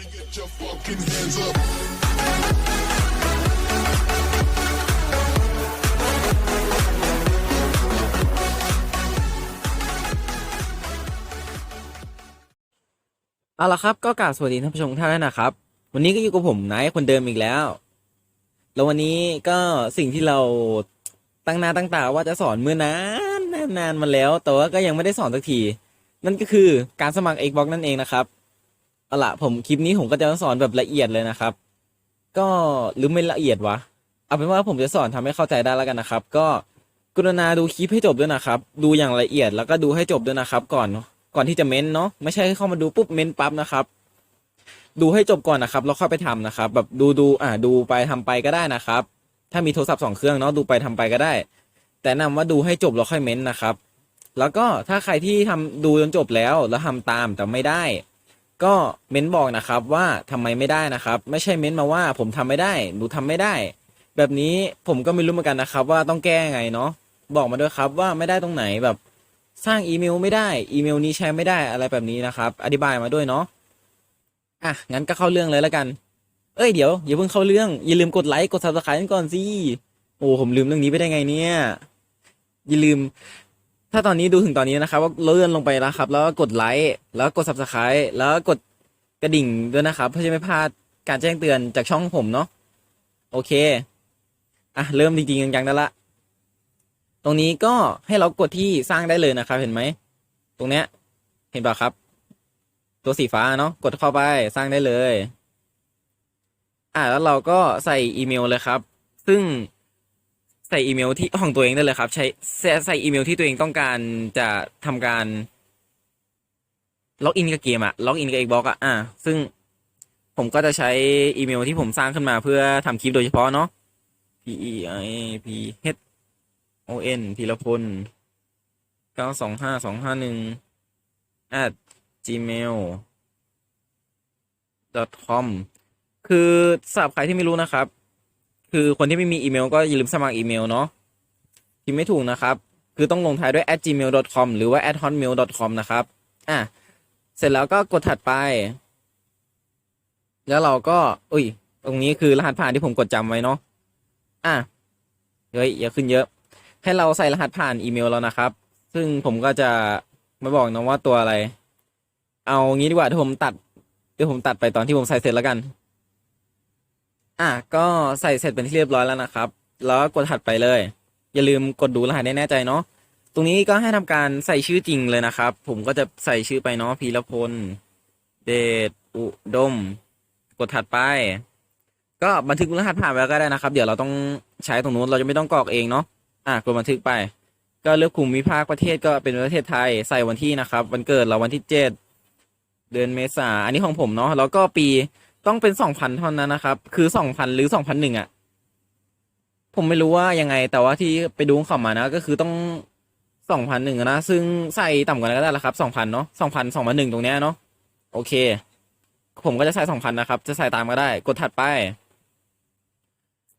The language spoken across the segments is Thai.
เอาละครับก็กาบสวัสดีท่านผู้ชมท่านด้วนะครับ วันนี้ก็อยู่กับผมนท์คนเดิมอีกแล้ว แล้ววันนี้ก็สิ่งที่เราตั้งหน้าตั้งตาว่าจะสอนเมื่อนานนานนานมาแล้ว แต่ว่าก็ยังไม่ได้สอนสักที นั่นก็คือการสมัคร Xbox นั่นเองนะครับ เอาละผมคลิปนี้ผมก็จะสอนแบบละเอียดเลยนะครับ ก็หรือไม่ละเอียดวะเอาเป็นว่าผมจะสอนทำให้เข้าใจได้แล้วกันนะครับ ก็กรุณาดูคลิปให้จบด้วยนะครับ ดูอย่างละเอียดแล้วก็ดูให้จบด้วยนะครับ ก่อนก่อนที่จะเม้นเนาะไม่ใช่เข้ามาดูปุ๊บเม้นปั๊บนะครับ ดูให้จบก่อนนะครับแล้วค่อยไปทำนะครับ แบบดูดูอ่าดูไปทำไปก็ได้นะครับ ถ้ามีโทรศัพท์สองเครื่องเนาะดูไปทำไปก็ได้ แต่นำว่าดูให้จบแล้วค่อยเม้นนะครับ แล้วก็ถ้าใครที่ทำดูจนจบแล้วแล้วทำตามแต่ไม่ได้ ก็เม้นบอกนะครับว่าทำไมไม่ได้นะครับ ไม่ใช่เม้นมาว่าผมทำไม่ได้หนูทำไม่ได้ แบบนี้ผมก็ไม่รู้เหมือนกันนะครับ ว่าต้องแก้ไงเนาะบอกมาด้วยครับว่าไม่ได้ตรงไหนแบบสร้างอีเมลไม่ได้ อีเมลนี้ใช้ไม่ได้อะไรแบบนี้นะครับ อธิบายมาด้วยเนาะอะงั้นก็เข้าเรื่องเลยแล้วกัน เอ้ยเดี๋ยวอย่าเพิ่งเข้าเรื่องอย่าลืมกดไลค์กดซับสไครต์ก่อนสิโอ้ผมลืมเรื่องนี้ไปได้ไงเนี่ยอย่าลืม ถ้าตอนนี้ดูถึงตอนนี้นะครับว่าเลื่อนลงไปแล้วครับ แล้วกดไลค์แล้วกดซับสไครต์แล้วกดกระดิ่งด้วยนะครับ เพื่อจะไม่พลาดการแจ้งเตือนจากช่องผมเนาะโอเคอะเริ่มจริงๆจังๆได้ละตรงนี้ก็ให้เรากดที่สร้างได้เลยนะครับ เห็นไหมตรงเนี้ย เห็นป่ะครับ ตัวสีฟ้าเนาะกดเข้าไปสร้างได้เลย อ่าแล้วเราก็ใส่อีเมลเลยครับ ซึ่ง ใส่อีเมลที่ของตัวเองได้เลยครับ ใช้ใส่อีเมลที่ตัวเองต้องการจะทำการล็อกอินกับเกมอะล็อกอินกับ Xbox อะอ่า ซึ่งผมก็จะใช้อีเมลที่ผมสร้างขึ้นมาเพื่อทำคลิปโดยเฉพาะเนาะ p e i p h o n พีรพลเก้าสองห้าสองห้าหนึ่ง at gmail com คือสำหรับใครที่ไม่รู้นะครับ คือคนที่ไม่มีอีเมลก็อย่าลืมสมัครอีเมลเนาะพิมพ์ไม่ถูกนะครับ คือต้องลงท้ายด้วย at gmail com หรือว่า at hotmail com นะครับ อะ เสร็จแล้วก็กดถัดไป แล้วเราก็ อุ้ย ตรงนี้คือรหัสผ่านที่ผมกดจำไว้เนาะ อะ เฮ้ยอย่าขึ้นเยอะ ให้เราใส่รหัสผ่านอีเมลแล้วนะครับ ซึ่งผมก็จะไมาบอกนะว่าตัวอะไร เอางี้ดีกว่าที่ผมตัด เดี๋ยวผมตัดไปตอนที่ผมใส่เสร็จแล้วกัน อะก็ใส่เสร็จเป็นที่เรียบร้อยแล้วนะครับ แล้วก็กดถัดไปเลย อย่าลืมกดดูรหัสให้แน่ใจเนาะตรงนี้ก็ให้ทำการใส่ชื่อจริงเลยนะครับ ผมก็จะใส่ชื่อไปเนาะพีรพล เดชอุดม กดถัดไป ก็บันทึกรหัสผ่านไว้ก็ได้นะครับ เดี๋ยวเราต้องใช้ตรงนู้นเราจะไม่ต้องกรอกเองเนาะอะกดบันทึกไป ก็เลือกภูมิภาคประเทศก็เป็นประเทศไทยใส่วันที่นะครับ วันเกิดเราวันที่เจ็ดเดือนเมษาอันนี้ของผมเนาะแล้วก็ปี ต้องเป็นสองพันเท่านั้นนะครับ คือสองพันหรือสองพันหนึ่งอะ ผมไม่รู้ว่ายังไง แต่ว่าที่ไปดูขอมานะ ก็คือต้องสองพันหนึ่งนะ ซึ่งใส่ต่ำกว่านั้นก็ได้ละครับสองพันเนาะสองพันสองพันหนึ่งตรงเนี้ยเนาะโอเค ผมก็จะใส่สองพันนะครับ จะใส่ตามก็ได้ กดถัดไป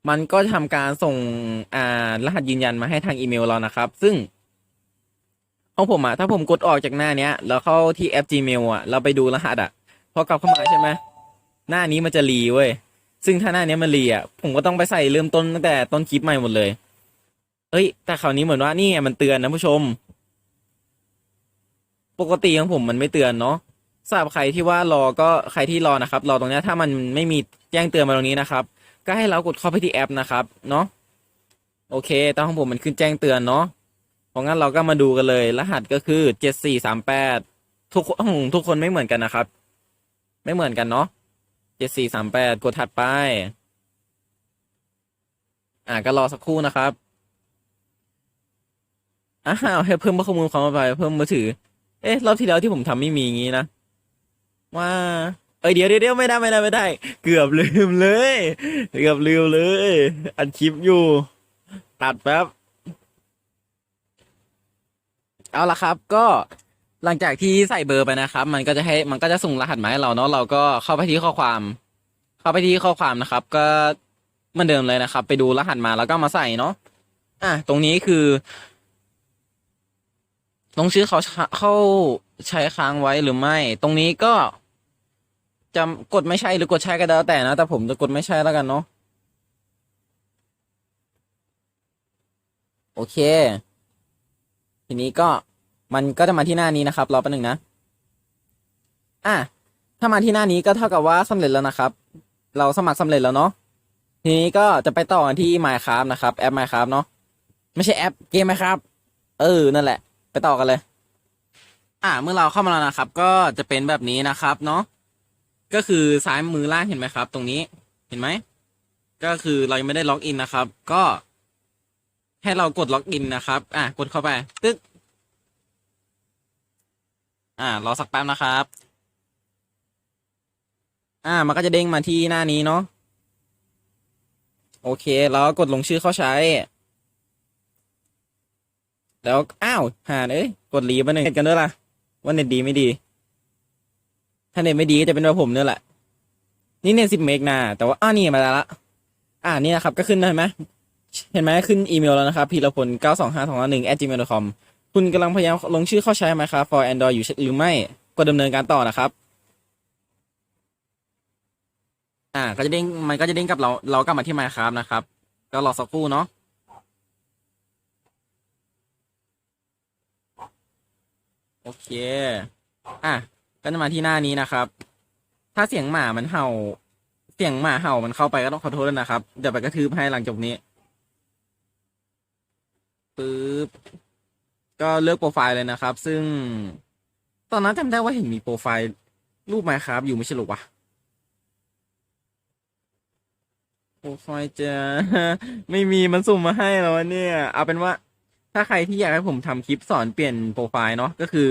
มันก็จะทำการส่งอ่ารหัสยืนยันมาให้ทางอีเมลเรานะครับ ซึ่งของผมอะถ้าผมกดออกจากหน้าเนี้ย แล้วเข้าที่แอป Gmail อะเราไปดูรหัสอะพอกลับเข้ามาใช่ไหม หน้านี้มันจะรีเว้ยซึ่งถ้าหน้านี้มันรีอะผมก็ต้องไปใส่เริ่มต้นตั้งแต่ต้นคลิปใหม่หมดเลย เอ้ย แต่คราวนี้เหมือนว่านี่มันเตือนนะผู้ชม ปกติของผมมันไม่เตือนเนาะสำหรับใครที่ว่ารอก็ใครที่รอนะครับรอตรงนี้ถ้ามันไม่มีแจ้งเตือนมาตรงนี้นะครับ ก็ให้เรากดเข้าไปที่แอปนะครับ เนาะโอเคตอนของผมมันขึ้นแจ้งเตือนเนาะเพราะงั้นเราก็มาดูกันเลย รหัสก็คือเจ็ดสี่สามแปดทุกของทุกคนไม่เหมือนกันนะครับ ไม่เหมือนกันเนาะ เจ็ดสี่สามแปดกดถัดไป อ่าก็รอสักครู่นะครับอ้าวให้เพิ่มข้อมูลความปเพิ่มมือถือ เอ๊ะรอบที่แล้วที่ผมทำไม่มีงี้นะว่าเอ้ยเดี๋ยวเดี๋ยวเดี๋ยวไม่ได้ไม่ได้ไม่ได้ เกือบลืมเลย เกือบลืมเลย อัดคลิปอยู่ ตัดแป๊บ เอาละครับ ก็หลังจากที่ใส่เบอร์ไปนะครับ มันก็จะให้มันก็จะส่งรหัสมาให้เราเนาะเราก็เข้าไปที่ข้อความ เข้าไปที่ข้อความนะครับ ก็เหมือนเดิมเลยนะครับ ไปดูรหัสมาแล้วก็มาใส่เนาะอะตรงนี้คือลงชื่อเขาเข้าใช้ค้างไว้หรือไม่ ตรงนี้ก็จะกดไม่ใช่หรือกดใช่ก็แล้วแต่นะ แต่ผมจะกดไม่ใช่แล้วกันเนาะโอเค ทีนี้ก็มันก็จะมาที่หน้านี้นะครับรอแป๊บนึงนะ อะถ้ามาที่หน้านี้ก็เท่ากับว่าสำเร็จแล้วนะครับ เราสมัครสำเร็จแล้วเนาะทีนี้ก็จะไปต่อกันที่ Minecraft นะครับแอป Minecraft เนาะไม่ใช่แอปเกม Minecraft เออนั่นแหละ ไปต่อกันเลย อ่าเมื่อเราเข้ามาแล้วนะครับ ก็จะเป็นแบบนี้นะครับเนาะก็คือซ้ายมือล่างเห็นไหมครับ ตรงนี้เห็นไหมก็คือเรายังไม่ได้ล็อกอินนะครับ ก็ให้เรากดล็อกอินนะครับ อะ กดเข้าไป ตึ๊กอ่ารอสักแป๊บนะครับ อ่า มันก็จะเด้งมาที่หน้านี้เนาะ โอเค แล้วกดลงชื่อเข้าใช้ แล้ว อ้าวหาเอ้ย กดรีบมาหนึ่งเน็ตกันด้วยล่ะ ว่าเน็ตดีไม่ดี ถ้าเน็ตไม่ดีก็จะเป็นว่าผมเนี่ยแหละ นี่เน็ตสิบเมกนะแต่ว่าอ้านี่มาแล้วละ อ่านี่นะครับ ก็ขึ้นได้ไหม เห็นไหมขึ้นอีเมลแล้วนะครับพีรพล9 2 5 2 1 at gmail com คุณกำลังพยายามลงชื่อเข้าใช้ไหมครับ for Android อยู่หรือไม่ ก็ดำเนินการต่อนะครับ อ่า ก็จะเด้งมันก็จะเด้งกับเรา เรากลับมาที่ Minecraft นะครับ ก็รอสักครู่เนาะโอเค อะ ก็จะมาที่หน้านี้นะครับ ถ้าเสียงหมามันเห่า เสียงหมาเห่ามันเข้าไปก็ต้องขอโทษด้วยนะครับ เดี๋ยวไปกระทืบให้หลังจบนี้ปึ๊บ ก็เลือกโปรไฟล์เลยนะครับ ซึ่ง ตอนนั้นจำได้ว่าเห็นมีโปรไฟล์รูปไมครับอยู่ไม่ใช่หรอวะ โปรไฟล์จะไม่มีมันสุ่มมาให้แล้วเนี่ยเอาเป็นว่าถ้าใครที่อยากให้ผมทำคลิปสอนเปลี่ยนโปรไฟล์เนาะก็คือ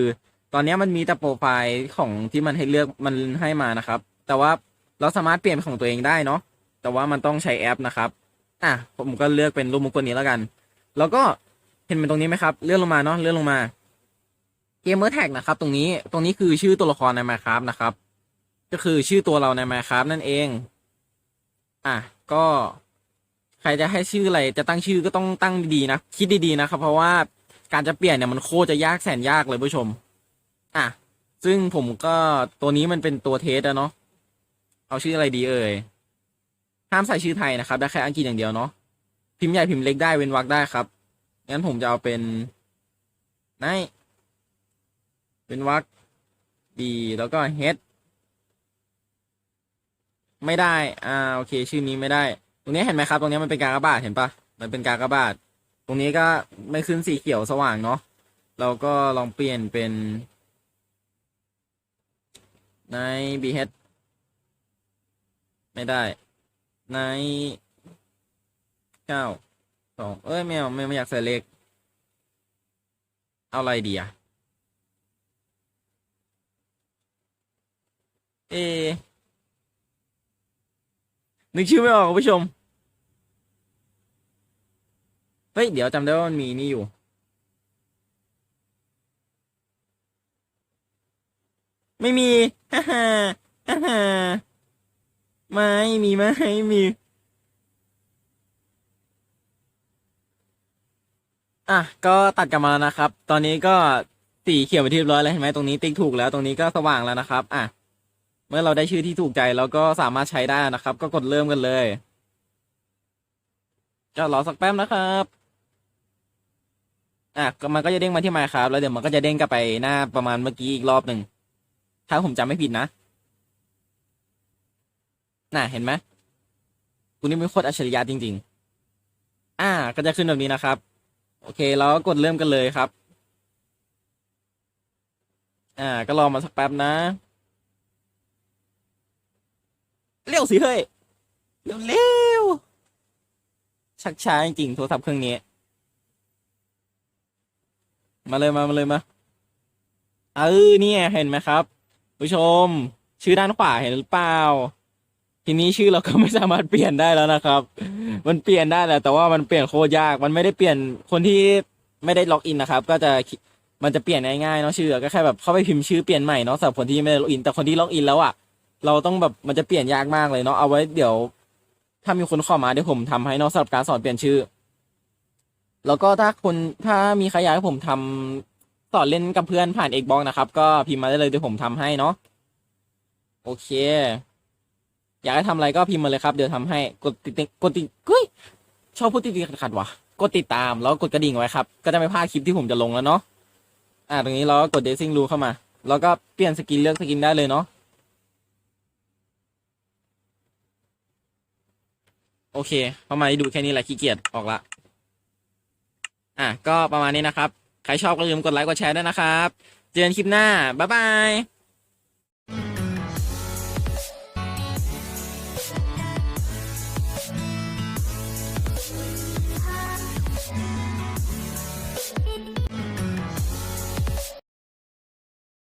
ตอนนี้มันมีแต่โปรไฟล์ของที่มันให้เลือกมันให้มานะครับ แต่ว่าเราสามารถเปลี่ยนเป็นของตัวเองได้เนาะแต่ว่ามันต้องใช้แอปนะครับ อะผมก็เลือกเป็นรูปมงคลนี้แล้วกัน แล้วก็เห็นเป็นตรงนี้ไหมครับ เลื่อนลงมาเนาะเลื่อนลงมาเกมเมอร์แท็กนะครับ ตรงนี้ตรงนี้คือชื่อตัวละครใน Minecraft นะครับ ก็คือชื่อตัวเราใน Minecraft นั่นเอง อะก็ใครจะให้ชื่ออะไรจะตั้งชื่อก็ต้องตั้งดีๆนะคิดดีๆนะครับ เพราะว่าการจะเปลี่ยนเนี่ยมันโคจะยากแสนยากเลยผู้ชม อะซึ่งผมก็ตัวนี้มันเป็นตัวเทสอะเนาะเอาชื่ออะไรดีเอ่ยห้ามใส่ชื่อไทยนะครับ ได้แค่อังกฤษอย่างเดียวเนาะพิมพ์ใหญ่พิมพ์เล็กได้เว้นวรรคได้ครับงั้นผมจะเอาเป็นนายเว้นวรรคดีแล้วก็เฮด ไม่ได้ อ่า โอเค ชื่อนี้ไม่ได้ ตรงนี้เห็นไหมครับ ตรงนี้มันเป็นกากบาท เห็นปะมันเป็นกากบาท ตรงนี้ก็ไม่ขึ้นสีเขียวสว่างเนาะ เราก็ลองเปลี่ยนเป็น ใน bh ไม่ได้ ในเก้าสองเอ้ยไม่เอาไม่ไม่อยากใส่เลข เอาอะไรดีอะเอ นึกชื่อไม่ออกคุณผู้ชม เฮ้ย เดี๋ยวจำได้ว่ามันมีนี่อยู่ ไม่มีฮ่าฮ่าฮ่าฮ่าไม่มีไม่มี อะ ก็ตัดกลับมาแล้วนะครับ ตอนนี้ก็สีเขียวไปที่เรียบร้อยแล้วเห็นไหมตรงนี้ติ๊กถูกแล้วตรงนี้ก็สว่างแล้วนะครับ อะ เมื่อเราได้ชื่อที่ถูกใจแล้วก็สามารถใช้ได้นะครับ ก็กดเริ่มกันเลยก็รอสักแป๊บนะครับอะมันก็จะเด้งมาที่ไมค์ครับแล้วเดี๋ยวมันก็จะเด้งกลับไปหน้าประมาณเมื่อกี้อีกรอบหนึ่งถ้าผมจำไม่ผิดนะน่ะเห็นไหมคุณนี่เป็นโคตรอัจฉริยะจริง ๆ อ่า ก็จะขึ้นแบบนี้นะครับ โอเค แล้วก็กดเริ่มกันเลยครับ อ่า ก็รอมาสักแป๊บนะ เร็วสิเฮ้ยเร็วเร็วๆชักช้าจริงๆโทรศัพท์เครื่องนี้ มาเลยมามาเลยมาเออเนี่ยเห็นไหมครับ ผู้ชม ชื่อด้านขวาเห็นหรือเปล่า ทีนี้ชื่อเราก็ไม่สามารถเปลี่ยนได้แล้วนะครับ มันเปลี่ยนได้แหละแต่ว่ามันเปลี่ยนโคตรยาก มันไม่ได้เปลี่ยนคนที่ไม่ได้ล็อกอินนะครับ ก็จะมันจะเปลี่ยนง่ายๆเนาะชื่อก็แค่แบบเข้าไปพิมพ์ชื่อเปลี่ยนใหม่เนาะสำหรับคนที่ไม่ได้ล็อกอินแต่คนที่ล็อกอินแล้วอะ เราต้องแบบมันจะเปลี่ยนยากมากเลยเนาะเอาไว้เดี๋ยว ถ้ามีคนข้ามาเดี๋ยวผมทำให้เนาะสำหรับการสอนเปลี่ยนชื่อ แล้วก็ถ้าคนถ้ามีใครอยากให้ผมทำสอนเล่นกับเพื่อนผ่าน Xbox นะครับ ก็พิมพ์มาได้เลยเดี๋ยวผมทำให้เนาะโอเค อยากให้ทำอะไรก็พิมพ์มาเลยครับ เดี๋ยวทำให้กดติดกดติดเฮ้ยชอบพูดติดๆขัดวะกดติดตามแล้วกดกระดิ่งไว้ครับ ก็จะไม่พลาดคลิปที่ผมจะลงแล้วเนาะอ่าตรงนี้เราก็กด Dressing Room เข้ามา แล้วก็เปลี่ยนสกินเลือกสกินได้เลยเนาะ โอเค ประมาณนี้ดูแค่นี้แหละขี้เกียจออกละ อะ ก็ประมาณนี้นะครับ ใครชอบก็อย่าลืมกดไลค์กดแชร์ด้วยนะครับ เจอกันคลิปหน้า บ๊ายบาย